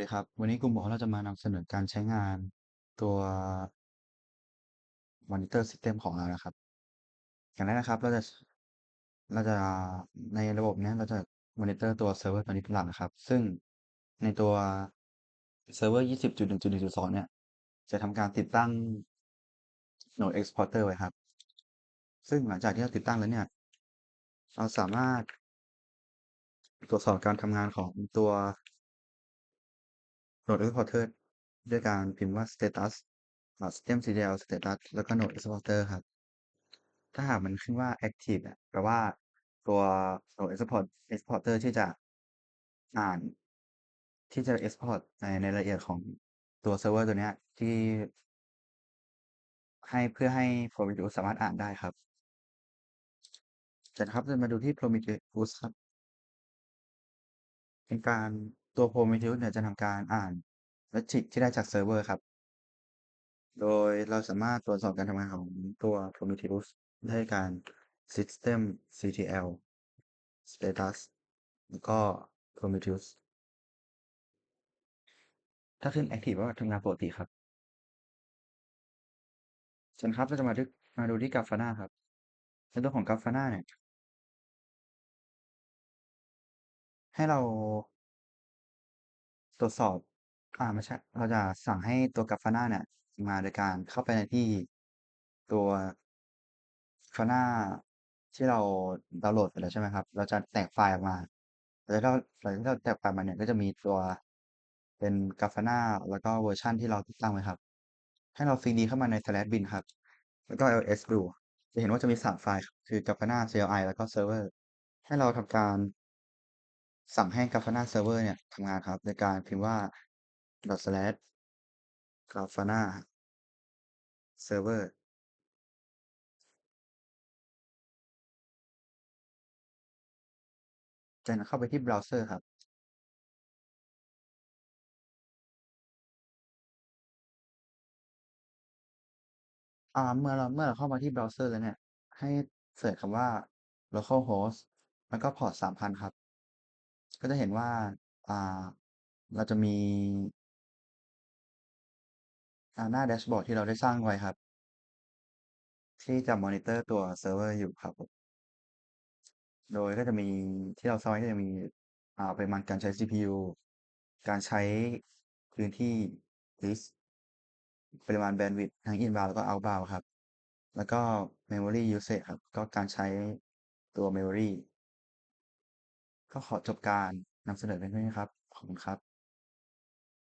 ดีครับ วันนี้กลุ่มขอเราจะมานำเสนอการใช้งานตัวมอนิเตอร์ซิสเต็มของเรานะครับ อย่างแรกนะครับ เราจะเราจะในระบบเนี้ยเราจะมอนิเตอร์ตัวเซิร์ฟเวอร์ตัวนี้เป็นหลักนะครับ ซึ่งในตัวเซิร์ฟเวอร์ 20.1.1.2 เนี่ย จะทำการติดตั้ง Node Exporter ไว้ครับ ซึ่งหลังจากที่เราติดตั้งแล้วเนี่ย เราสามารถตรวจสอบการทำงานของตัว Node Exporter ด้วยการพิมพ์ว่า status systemctl status แล้วก็ Node Exporter ครับ ถ้าหากมันขึ้นว่า active แปลว่าตัว Node Export Exporter ที่จะอ่าน ที่จะ export ในในรายละเอียดของตัวเซิร์ฟเวอร์ตัวนี้ที่ให้เพื่อให้ Prometheus สามารถอ่านได้ครับจนะครับเรามาดูที่ Prometheus ครับ เป็นการ ตัว Prometheus เนี่ยจะทำการอ่าน Logic ที่ได้จากเซิร์ฟเวอร์ครับ โดยเราสามารถตรวจสอบการทำงานของตัว Prometheus ได้วยการ systemctl status แล้วก็ Prometheus ถ้าขึ้น active ก็ทำงานปกติครับเสร็จครับเราจะมาดึกมาดูที่ Grafana ครับในตัวของ Grafana เนี่ยให้เรา ตรวจสอบ อ่าไม่ใช่ เราจะสั่งให้ตัว Grafana เนี่ย มาโดยการเข้าไปในที่ตัว Grafana ที่เราดาวน์โหลดไปแล้วใช่ไหมครับ เราจะแตกไฟล์ออกมาแล้วก็หลังจากที่เราแตกไฟล์มาเนี่ยก็จะมีตัวเป็น Grafana แล้วก็เวอร์ชันที่เราติดตั้งไว้ครับ ให้เรา cd เข้ามาใน slash bin ครับ แล้วก็ ls ดูจะเห็นว่าจะมี3ไฟล์ครับคือ Grafana CLI แล้วก็เซิร์ฟเวอร์ให้เราทำการ สั่งให้ Grafana Server เนี่ยทำงานครับ โดยการพิมพ์ว่า dot slash grafana server จากนั้นเข้าไปที่เบราว์เซอร์ครับ อ่า เมื่อเราเมื่อเราเข้ามาที่เบราว์เซอร์แล้วเนี่ย ให้เสิร์ชคำว่า localhost แล้วก็ port 3,000ครับ ก็จะเห็นว่า อ่า เราจะมี อ่า หน้าแดชบอร์ดที่เราได้สร้างไว้ครับ ที่จะมอนิเตอร์ตัวเซิร์ฟเวอร์อยู่ครับผม โดยก็จะมีที่เราสร้างไว้ก็จะมี อ่าปริมาณการใช้ CPU การใช้พื้นที่ disk ปริมาณแบนด์วิดต์ทั้ง inbound แล้วก็ outbound ครับ แล้วก็ memory usage ครับ ก็การใช้ตัว memory ก็ขอจบการนำเสนอเพียงเท่านี้ครับ ขอบคุณครับ